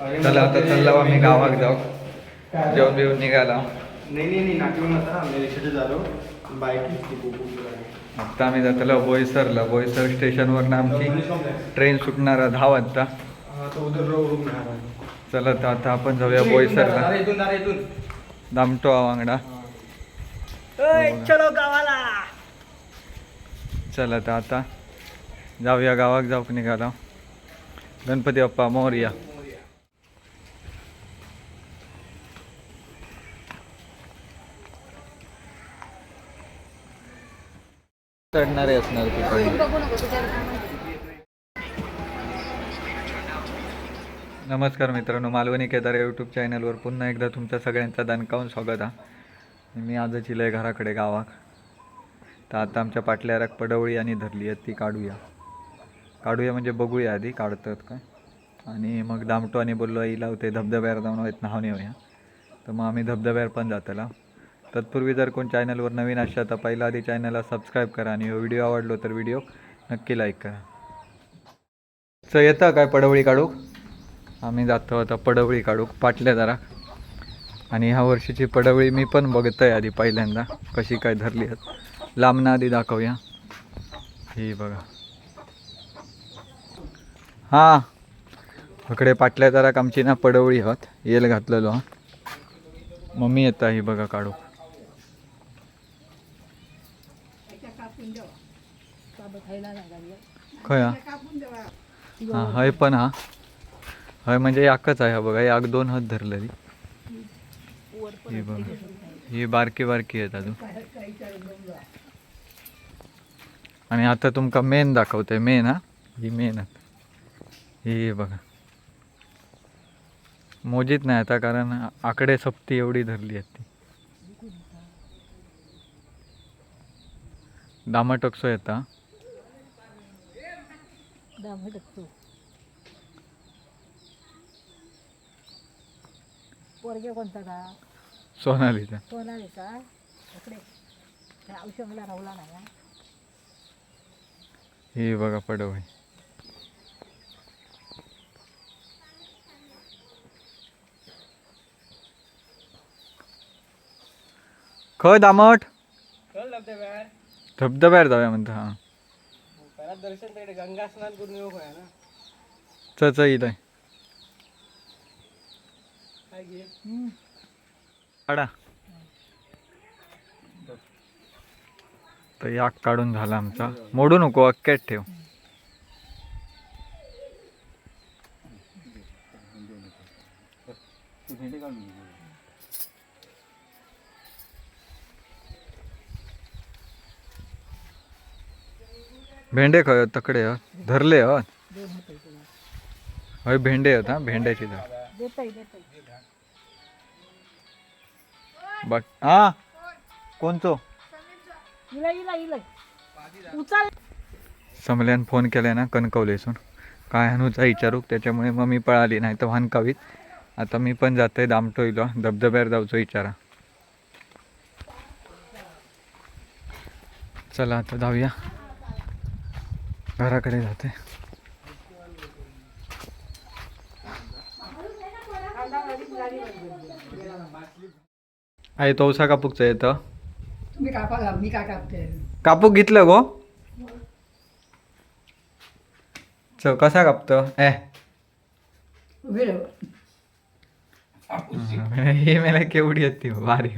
चला आता चाललो आम्ही गावात जाऊ जेवण बिवून निघाला. नाही नाही नाही नाट्यवून आता आम्ही रिक्षाचे झालो. बाईक. आता आम्ही जातलो बोईसरला. बोईसर स्टेशनवरनं आमची ट्रेन सुटणार आहे दहा वाजता. चला तर आता आपण जाऊया बोईसरला. दामटो हा. वांगडा चलो गावाला. चला तर आता जाऊया गावात जाऊक निघाला. गणपती बाप्पा मोरया. चढणारे असणार नमस्कार मित्रांनो मालवणी केदार या यूट्यूब चॅनलवर पुन्हा एकदा तुमच्या सगळ्यांचा दणकावून स्वागत आहे. मी आजच इलय घराकडे गावात. तर आता आमच्या पाटल्या रक पडवळी आणि धरली आहेत ती काढूया. काढूया म्हणजे बघूया आधी काढतात काय आणि मग दामटो आणि बोललो आई लावते धबधब्यावर जाऊन आहेत नाव नेऊया तर मग आम्ही धबधब्यावर पण जातला. तत्पूर्वी जर कोण चॅनलवर नवीन असा तर पहिला आधी चॅनलला सबस्क्राईब करा आणि हो व्हिडिओ आवडलो तर व्हिडिओ नक्की लाईक करा. स येतं काय पडवळी काढूक? आम्ही जातो आता पडवळी काढूक पाटल्या जरा. आणि ह्या वर्षीची पडवळी मी पण बघतोय आधी पहिल्यांदा कशी काय धरली आहेत. लांबना आधी दाखवूया. ही बघा. हां. इकडे पाटल्या जरा आमची ना पडवळी आहोत येल घातलेलो हा. मम्मी येता ही बघा खय? हा हा हय पण हा. हय म्हणजे याकच आहे हा बघा याक दोन हात धरलेली. ही बघा. ही बारकी बारकी आहेत अजून. आणि आता तुमका मेन दाखवतोय मेन हा. ही मेन ही बघा. मोजीत नाही आता कारण आकडे सप्ती एवढी धरली आहेत ती. दामाटोक्सो येता. पोरगे कोणता का? सोनालीचा. सोनाली का इकडे. त्या औषधला राहला नाही हा. बघा पडवळी खय दामट. चल धबधब्यावर जाऊया म्हणतो हा. पहिला दर्शन तिकडे गंगा स्नान करून येऊ ना? च च इथं. काय घे? काढा. तर याक काढून झाला आमचा. मोडू नको अक्क्यात ठेव. भेंडे खय तकडे हत धरले तुला हय भेंडे आहेत हा भेंड्याची झाड. बट हा? कोणचो? समल्यान फोन केलाय ना कणकवलेसून. काय हनुचा विचारू त्याच्यामुळे मग मी पळाली नाही तर वानकावीत. आता मी पण जातोय दामटोईला धबधब्यावर जाऊचो विचारा. चला आता जाऊया. घराकडे जाते. आहे तोसा कापूकचं येतं मी कापा मी काय कापते? कापूक घेतलं गो. च कसा कापतो? ए. उभी ही मला केवढी येते भारी.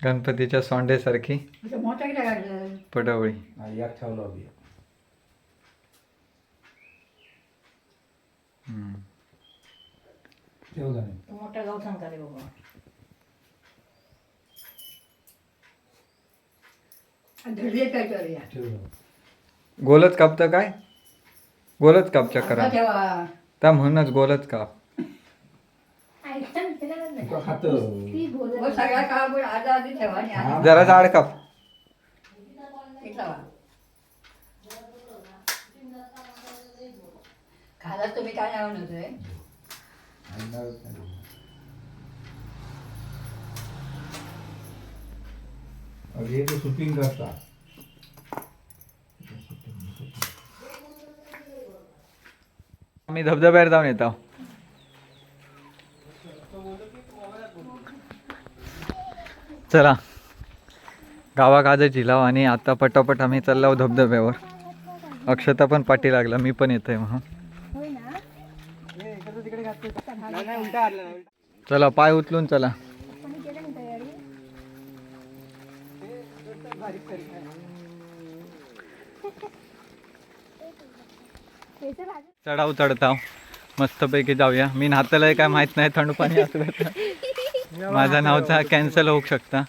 गणपतीच्या सोंडेसारखी. मोठा किती काढलं पडवळी. याक ठेवलं हवी हम्म. ठेव जाणे मोठा गाव सांगता रे बाबा. धरले काय करूया? ठेव गोलच कापतं काय? गोलच काप चक्करा त्या म्हणूनच गोलच काप. खात सगळ्या काळ आधा आधी ठेवा आणि आधी जरा जाड काप. अंदाज तुम्ही काय आणून होतोय तो करता. आम्ही धबधब्यावर जाऊन येतो. चला. गावागाजा जिलाव आणि आता पटापट आम्ही चाललो धबधब्यावर. अक्षता पण पाठी लागला मी पण येतोय म्हणून. चला पाय उचलून चला. चढाव चढताव. मस्तपैकी जाऊया. मी नातलंय काय माहीत नाही थंड पाणी असलं तर. माझा नावचा कॅन्सल होऊ शकता.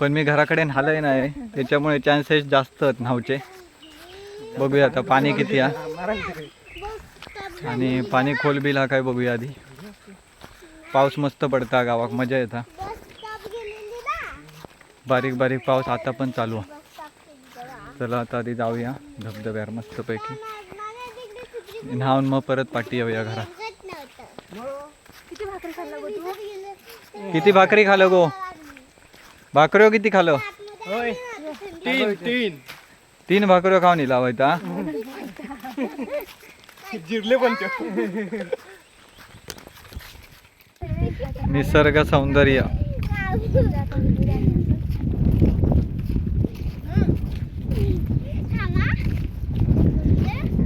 पण मी घराकडे नालय नाही. त्याच्यामुळे चान्सेस जास्त आहेत नावचे. बघूया आता पाणी किती आहे. आणि पाणी खोल बिल हा काय बघूया आधी. पाऊस मस्त पडता गावात मजा येता. बारीक बारीक पाऊस आता पण चालू. आहे चला आता आधी जाऊया धबधब्यावर मस्तपैकी. न्हावून मग परत पाठी येऊया घरात. किती भाकरी खाल्ला गो? तू किती भाकरी खालो गो भाकऱ्यो किती खालो तीन तीन. तीन भाकऱ्यो खाऊन लावायचा जिरले पण ते. निसर्ग सौंदर्य.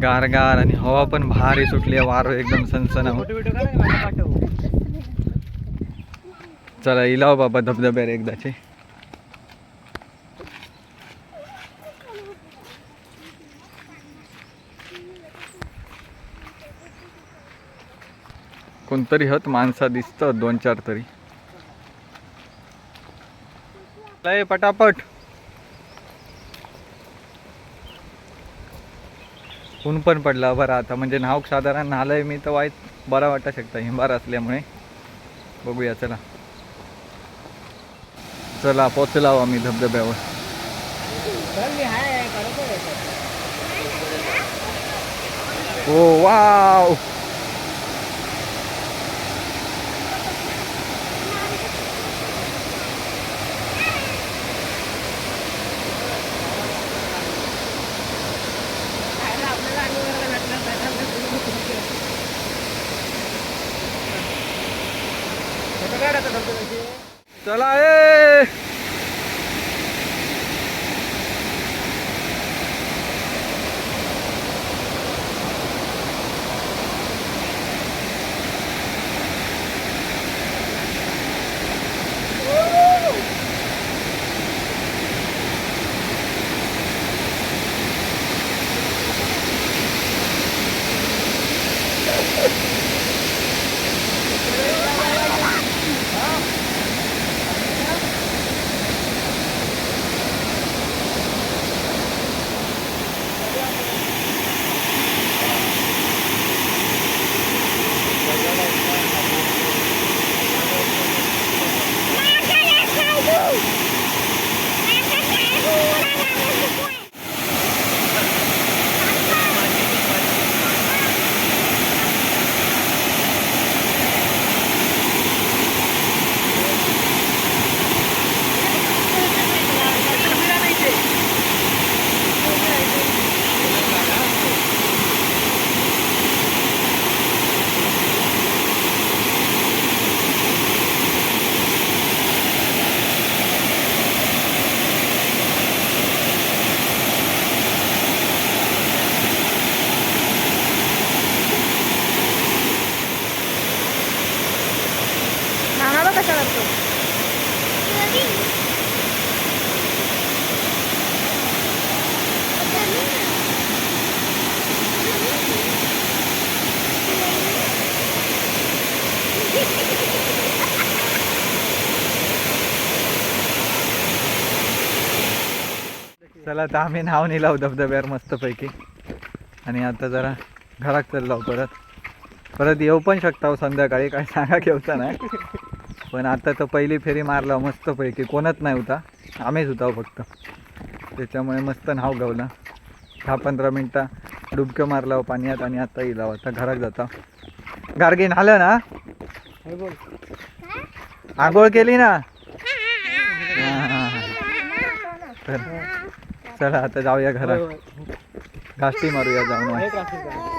गारगार आणि हवा पण भारी सुटली. आहे वार एकदम सनसन चला इलाव बाबा धबधब्यावर एकदाचे. कोणतरी हत माणसा दिसत दोन चार तरी. लय पटापट. ऊन पण पडला बरं आता म्हणजे नाव साधारण नालय मी तर वाईट बरा वाटा शकता हिंबार असल्यामुळे. बघूया चला. चला पोचलाव आम्ही धबधब्यावर. ओ वाव! चला ए मामा बघ कसा करतो चला तर आम्ही नाव लावू धबधब्यावर मस्तपैकी. आणि आता जरा घरात चाललो परत. परत येऊ पण शकता हो संध्याकाळी काय सांगा घेऊचा नाही. पण आता तर पहिली फेरी मारला मस्तपैकी कोणच नाही होता. आम्हीच होता हो फक्त. त्याच्यामुळे मस्त नाव गावला. दहा पंधरा मिनटं डुबक्यो मारला हो पाण्यात आणि आता येईल आता घरात जाता गार्गी आलं ना? आंघोळ केली ना? हा, हा, हा. तर चला आता जाऊया घरात. घाष्टी मारूया जाऊन.